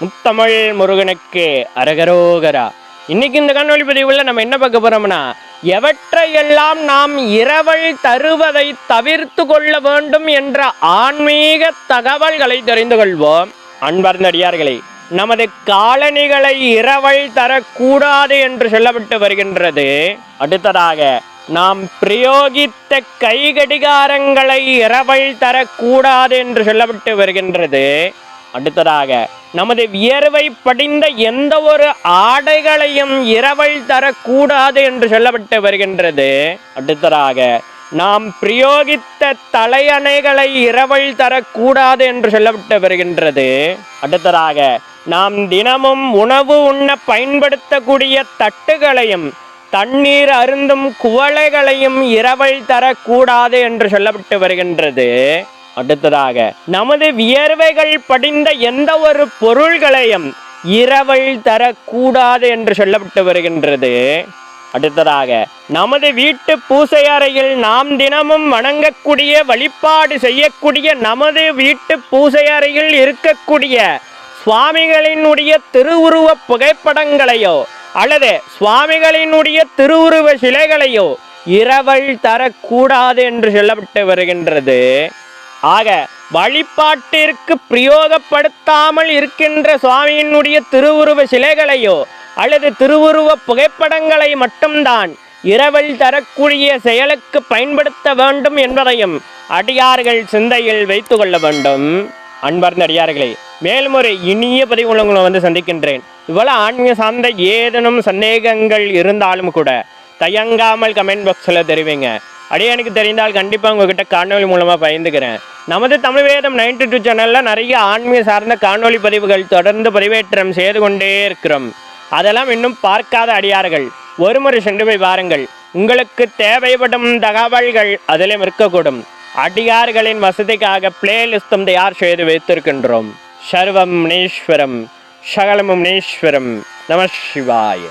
முத்தமிழ் முருகனுக்கு அரகரோகரா. இன்னைக்கு இந்த காணொளி பதிவுல நம்ம என்ன பார்க்க போறோம்னா எவற்றையெல்லாம் நாம் இரவல் தருவதை தவிர்த்து கொள்ள வேண்டும் என்ற ஆன்மீக தகவல்களை தெரிந்து கொள்வோம். அன்பர்ந்தடியார்களே நமது காலணிகளை இரவல் தரக்கூடாது என்று சொல்லப்பட்டு வருகின்றது. அடுத்ததாக நாம் பிரயோகித்த கை கடிகாரங்களை இரவல் தரக்கூடாது என்று சொல்லப்பட்டு வருகின்றது. அடுத்ததாக நமது வியர்வை படிந்த எந்த ஒரு ஆடைகளையும் இரவல் தரக்கூடாது என்று சொல்லப்பட்டு வருகின்றது. அடுத்ததாக நாம் பிரயோகித்த தலையணைகளை இரவல் தரக்கூடாது என்று சொல்லப்பட்டு வருகின்றது. அடுத்ததாக நாம் தினமும் உணவு உண்ண பயன்படுத்தக்கூடிய தட்டுகளையும் தண்ணீர் அருந்தும் குவளைகளையும் இரவல் தரக்கூடாது என்று சொல்லப்பட்டு வருகின்றது. அடுத்ததாக நமது வியர்வைகள் படிந்த எந்த ஒரு பொருள்களையும் இரவல் தரக்கூடாது என்று சொல்லப்பட்டு வருகின்றது. அடுத்ததாக நமது வீட்டு பூசை அறையில் நாம் தினமும் வணங்கக்கூடிய வழிபாடு செய்யக்கூடிய நமது வீட்டு பூசை அறையில் இருக்கக்கூடிய சுவாமிகளினுடைய திருவுருவ புகைப்படங்களையோ அல்லது சுவாமிகளினுடைய திருவுருவ சிலைகளையோ இரவல் தரக்கூடாது என்று சொல்லப்பட்டு வருகின்றது. ஆக வழிபாட்டிற்கு பிரயோகப்படுத்தாமல் இருக்கின்ற சுவாமியினுடைய திருவுருவ சிலைகளையோ அல்லது திருவுருவ புகைப்படங்களை மட்டும்தான் இரவல் தரக்கூடிய செயலுக்கு பயன்படுத்த வேண்டும் என்பதையும் அடியார்கள் சிந்தையில் வைத்து கொள்ள வேண்டும். அன்பார்ந்த அடியார்களே மேலும் ஒரு இனிய பதிவு உங்களை வந்து சந்திக்கின்றேன். இவ்வளவு ஆன்மீக சார்ந்த ஏதேனும் சந்தேகங்கள் இருந்தாலும் கூட தயங்காமல் கமெண்ட் பாக்ஸில் தெரிவிங்க. அப்படியே எனக்கு தெரிந்தால் கண்டிப்பாக உங்ககிட்ட காணொலி மூலமாக பயந்துக்கிறேன் நமது தமிழ் வேதம் நைன்டி டூ சேனலில் நிறைய ஆன்மீக சார்ந்த காணொலி பதிவுகள் தொடர்ந்து பதிவேற்றம் செய்து கொண்டே இருக்கிறோம். அதெல்லாம் இன்னும் பார்க்காத அடியார்கள். ஒருமுறை சென்று போய் பாருங்கள் உங்களுக்கு தேவைப்படும் தகவல்கள் அதிலும் இருக்கக்கூடும். அடியார்களின் வசதிக்காக பிளேலிஸ்டும் தயார் செய்து வைத்திருக்கின்றோம். சர்வம் நீஸ்வரம் சகலமும் நீஸ்வரம் நம சிவாய.